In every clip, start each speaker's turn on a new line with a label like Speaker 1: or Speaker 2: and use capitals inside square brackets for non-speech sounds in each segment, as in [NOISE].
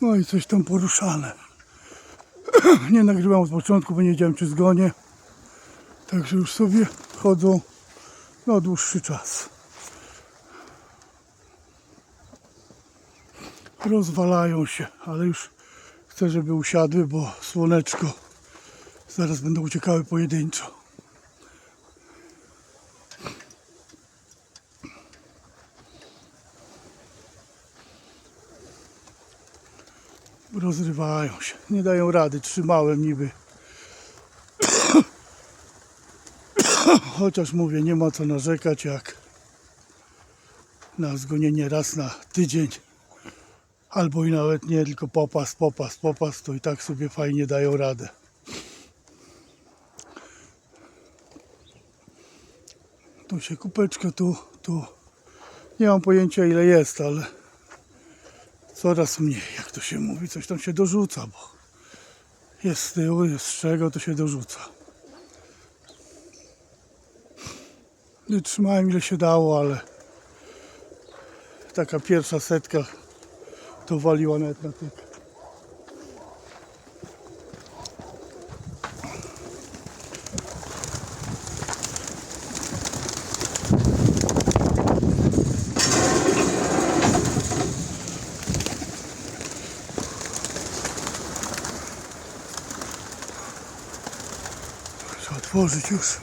Speaker 1: No i coś tam poruszane. [CLEARS THROAT] Nie nagrywam od początku, bo nie wiedziałem czy zgonię. Także już sobie chodzą na dłuższy czas. Rozwalają się, ale już chcę, żeby usiadły, bo słoneczko zaraz będą uciekały pojedynczo. Rozrywają się, nie dają rady, trzymałem niby. Chociaż mówię, nie ma co narzekać, jak na zgonienie raz na tydzień, albo i nawet nie, tylko popas, popas, popas, to i tak sobie fajnie dają radę. Tu się kupeczka, tu, tu. Nie mam pojęcia ile jest, ale coraz mniej, jak to się mówi, coś tam się dorzuca, bo jest z tyłu, jest z czego, to się dorzuca. Trzymałem ile się dało, ale taka pierwsza setka to waliła nawet na tyk. Otworzyć już.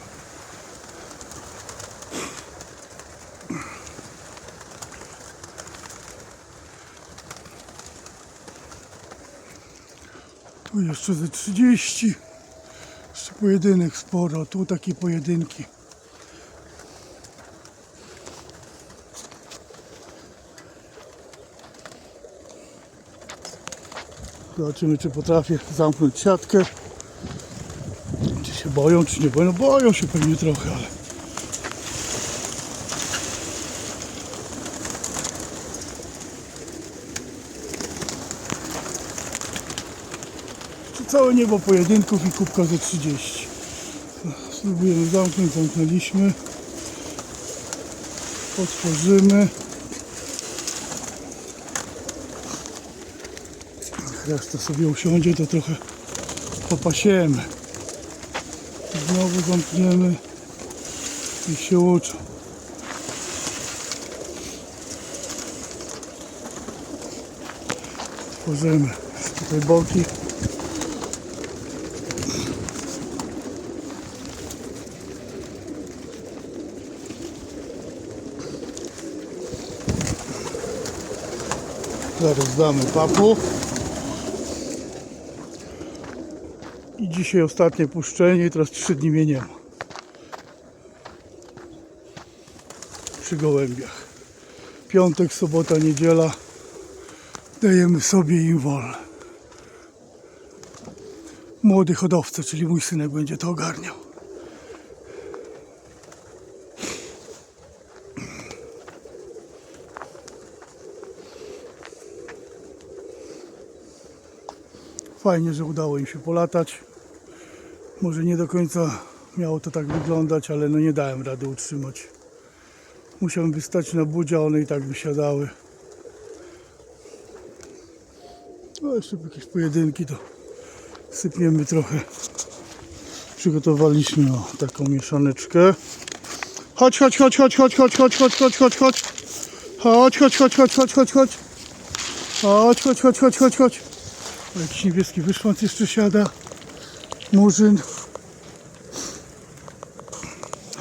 Speaker 1: Tu jeszcze ze 30. Jeszcze pojedynek sporo. Tu takie pojedynki. Zobaczymy, czy potrafię zamknąć siatkę. Boją, czy nie boją? No boją się pewnie trochę, ale... Całe niebo pojedynków i kubka ze 30. No, Spróbujemy zamknąć, zamknęliśmy. Otworzymy. Reszta sobie usiądzie, to trochę popasiemy. Znowu zamkniemy i się uczą. Tworzymy tutaj boki. Zaraz damy papu. Dzisiaj ostatnie puszczenie, teraz 3 dni mnie nie ma. Przy gołębiach. Piątek, sobota, niedziela. Dajemy sobie im wolne. Młody hodowca, czyli mój synek będzie to ogarniał. Fajnie, że udało im się polatać. Może nie do końca miało to tak wyglądać, ale no nie dałem rady utrzymać. Musiałem wystać na budzie, a one i tak wysiadały. No jeszcze jakieś pojedynki to sypniemy trochę. Przygotowaliśmy o, taką mieszaneczkę. Chodź, chodź, chodź, chodź, chodź, chodź, chodź, chodź, chodź, chodź, chodź. Chodź, chodź, chodź, chodź, chodź, chodź, chodź. Chodź, chodź, chodź, chodź, chodź, chodź. Jakiś niebieski wyszwanc jeszcze siada. Murzyn.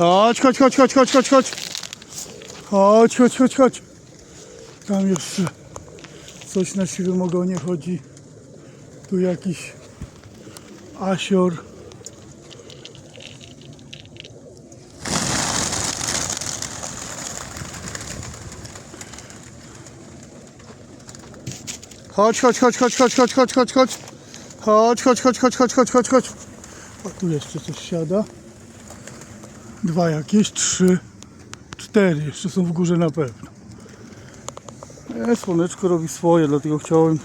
Speaker 1: Chodź, chodź, chodź, chodź, chodź, chodź, chodź. Chodź, chodź, chodź, chodź. Tam jeszcze coś na siwym ogonie chodzi. Tu jakiś asior. Chodź, chodź, chodź, chodź, chodź, chodź, chodź, chodź, chodź. Chodź, chodź, chodź, chodź, chodź, chodź, chodź, chodź. O, tu jeszcze coś siada dwa jakieś, trzy, cztery. Jeszcze są w górze na pewno. E, słoneczko robi swoje, dlatego chciałem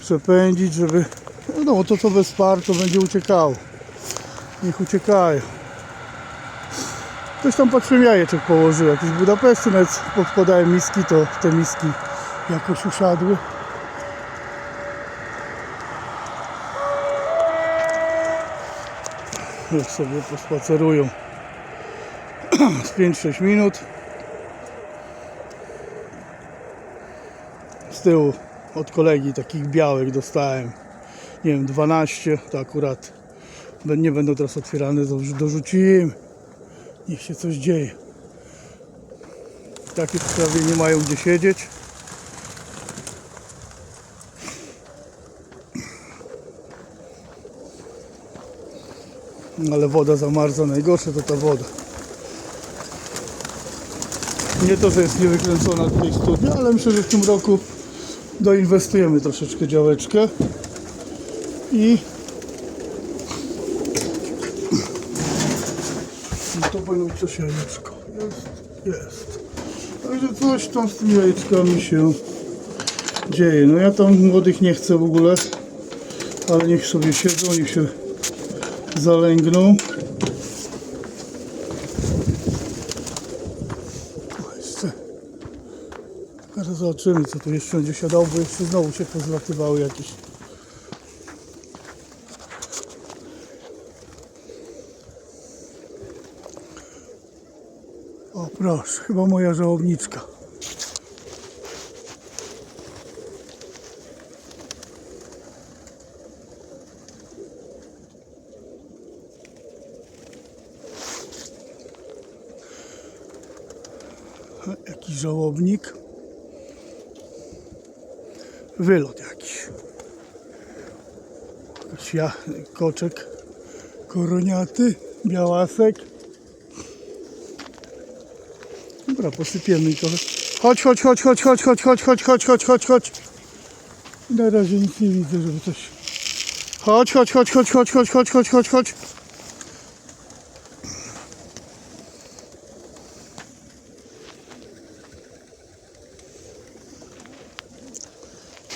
Speaker 1: przepędzić, żeby no to co bez par, to będzie uciekało. Niech uciekają. Coś tam patrzyłem jajeczek położył, jakiś Budapeszty nawet podkładałem miski, to te miski jakoś usiadły. Niech sobie pospacerują. [CLEARS THROAT] z 5-6 minut. Z tyłu od kolegi takich białych dostałem, nie wiem, 12, to akurat nie będą teraz otwierane, dorzuciłem. Niech się coś dzieje. Takie prawie nie mają gdzie siedzieć. Ale woda zamarza, najgorsze to ta woda. Nie to, że jest niewykręcona tutaj studnia, ale myślę, że w tym roku doinwestujemy troszeczkę działeczkę i no to powinno być coś jajeczko. Jest, jest. Także coś tam z tymi jajeczkami się dzieje. No ja tam młodych nie chcę w ogóle, ale niech sobie siedzą, niech się zalęgną. O, jeszcze. Teraz zobaczymy co tu jeszcze będzie siadało, bo jeszcze znowu się pozlatywały jakieś. O proszę, chyba moja żałobniczka. Jakiś żałobnik. Wylot jakiś. Ja, koczek koroniaty, białasek. Dobra, posypiemy trochę. Chodź, chodź, chodź, chodź, chodź, chodź, chodź, chodź, chodź, chodź, chodź, chodź. Na razie nic nie widzę, żeby coś... Chodź, chodź, chodź, chodź, chodź, chodź, chodź, chodź, chodź, chodź.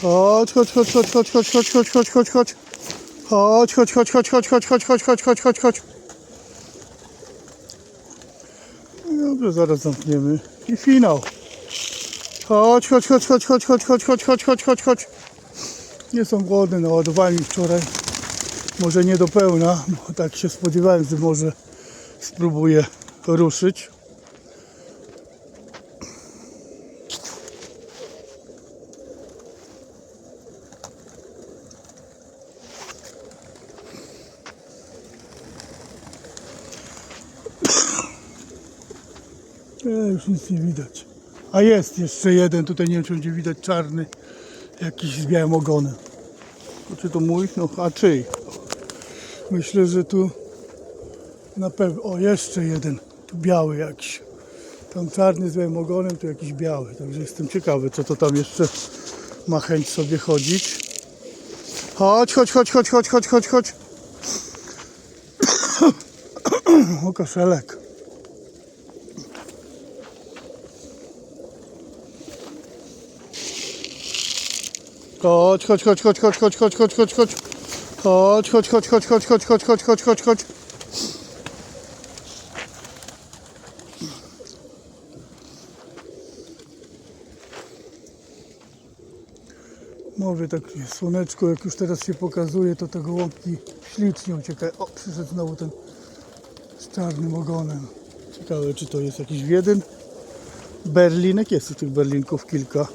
Speaker 1: Chodź, chodź, chodź, chodź, chodź, chodź, chodź, chodź, chodź, chodź, chodź. Chodź, chodź, chodź, chodź, chodź, chodź, chodź, chodź, chodź, chodź, chodź, chodź. Dobrze, zaraz zamkniemy. I finał. Chodź, chodź, chodź, chodź, chodź, chodź, chodź, chodź, chodź, chodź, chodź, chodź. Nie są głodne, naładowali mi wczoraj. Może nie do pełna, bo tak się spodziewałem, że może spróbuję ruszyć. E, już nic nie widać. A jest jeszcze jeden, tutaj nie wiem czy będzie widać czarny, jakiś z białym ogonem. To czy to mój? No, a czyj? Myślę, że tu na pewno, o jeszcze jeden, tu biały jakiś. Tam czarny z białym ogonem, tu jakiś biały. Także jestem ciekawy, co to tam jeszcze ma chęć sobie chodzić. Chodź, chodź, chodź, chodź, chodź, chodź, chodź, chodź. [COUGHS] O, kaszelek. Chodź, chodź, chodź, chodź, chodź, chodź, chodź, chodź, chodź, chodź. Chodź, chodź, chodź, chodź, chodź, chodź, chodź, chodź, chodź, chodź, chodź. Mówię tak, słoneczko jak już teraz się pokazuje, to te gołąbki ślicznie uciekają. O, przyszedł znowu ten z czarnym ogonem. Ciekawe, czy to jest jakiś wiedyn. Berlinek, jest tych berlinków kilka.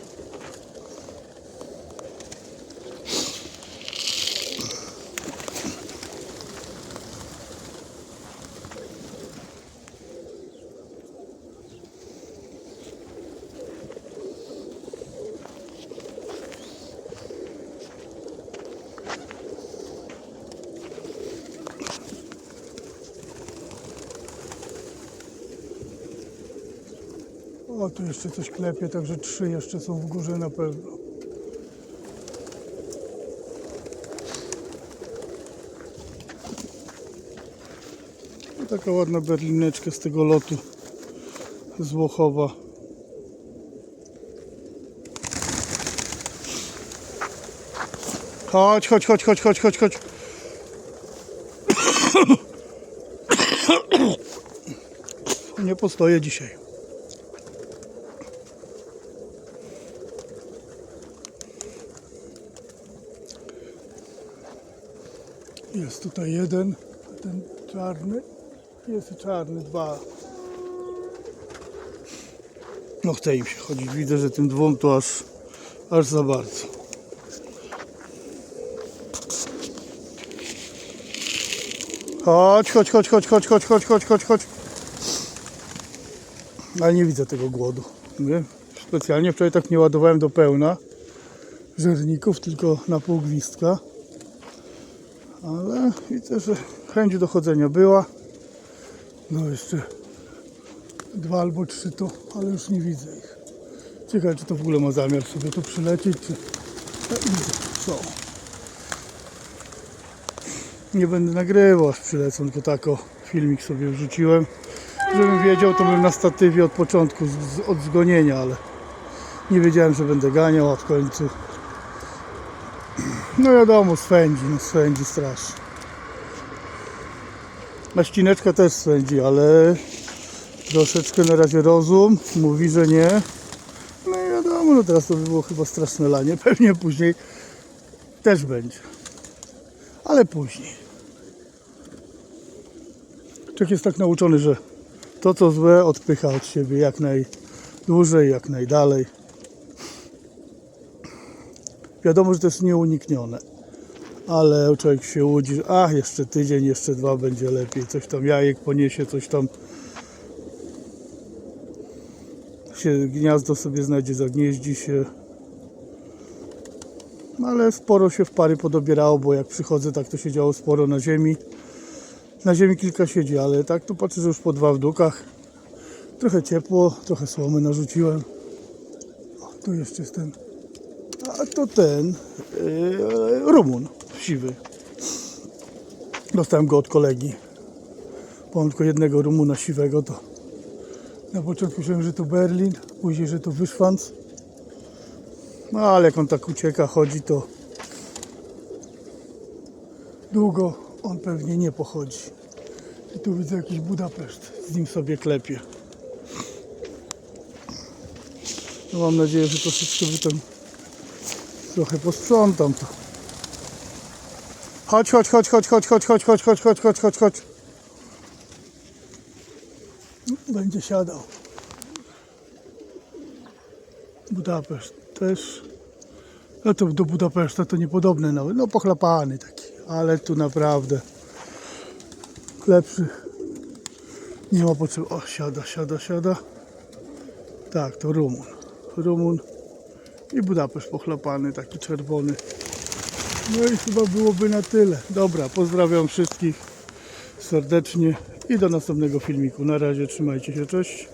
Speaker 1: O, tu jeszcze coś klepie, także trzy jeszcze są w górze na pewno. I taka ładna berlineczka z tego lotu z Włochowa. Chodź, chodź, chodź, chodź, chodź, chodź, chodź. [COUGHS] Nie postoję dzisiaj. Jest tutaj jeden, ten czarny. Jest czarny, dwa. No chce im się chodzić. Widzę, że tym dwóm to aż, aż za bardzo. Chodź, chodź, chodź, chodź, chodź, chodź, chodź, chodź, chodź, chodź. Ale nie widzę tego głodu. Nie? Specjalnie wczoraj tak nie ładowałem do pełna żerników, tylko na pół gwizdka. Ale widzę, że chęć do chodzenia była. No jeszcze dwa albo trzy to, ale już nie widzę ich. Ciekawe, czy to w ogóle ma zamiar sobie tu przylecieć, czy... E, są. Nie będę nagrywał, aż przylecą, tylko tak o filmik sobie wrzuciłem. Żebym wiedział, to bym na statywie od początku, z, z, od zgonienia, ale nie wiedziałem, że będę ganiał, a w końcu no wiadomo, swędzi, no swędzi strasznie. Na ścineczka też swędzi, ale troszeczkę na razie rozum mówi, że nie. No i wiadomo, no teraz to by było chyba straszne lanie, [LAUGHS] pewnie później też będzie. Ale później. Czek jest tak nauczony, że to co złe odpycha od siebie jak najdłużej, jak najdalej. Wiadomo, że to jest nieuniknione. Ale człowiek się łudzi, ach, jeszcze tydzień, jeszcze dwa będzie lepiej. Coś tam jajek poniesie, coś tam się gniazdo sobie znajdzie, zagnieździ się. No, Ale sporo się w pary podobierało, bo jak przychodzę, tak to się działo sporo na ziemi. Na ziemi kilka siedzi, ale tak to patrzę, że już po dwa w dukach. Trochę ciepło, trochę słomy narzuciłem. O, tu jeszcze jest ten to ten yy, Rumun siwy. Dostałem go od kolegi. Bo mam tylko jednego Rumuna siwego. To na początku myślałem, że to Berlin, później, że to Wyszwanc. No ale jak on tak ucieka, chodzi, to długo on pewnie nie pochodzi. I tu widzę jakiś Budapeszt. Z nim sobie klepię. No mam nadzieję, że troszeczkę by ten trochę posprzątam to. Chodź, chodź, chodź, chodź, chodź, chodź, chodź, chodź, chodź, chodź, chodź, chodź, chodź. Będzie siadał. Budapeszt też. No to do Budapeszta to niepodobne nawet. No pochlapany taki. Ale tu naprawdę lepszy. Nie ma potrzeby. O, siada, siada, siada. Tak, to Rumun. Rumun i Budapeszt pochlapany, taki czerwony. No i chyba byłoby na tyle. Dobra, pozdrawiam wszystkich serdecznie i do następnego filmiku. Na razie, trzymajcie się, cześć.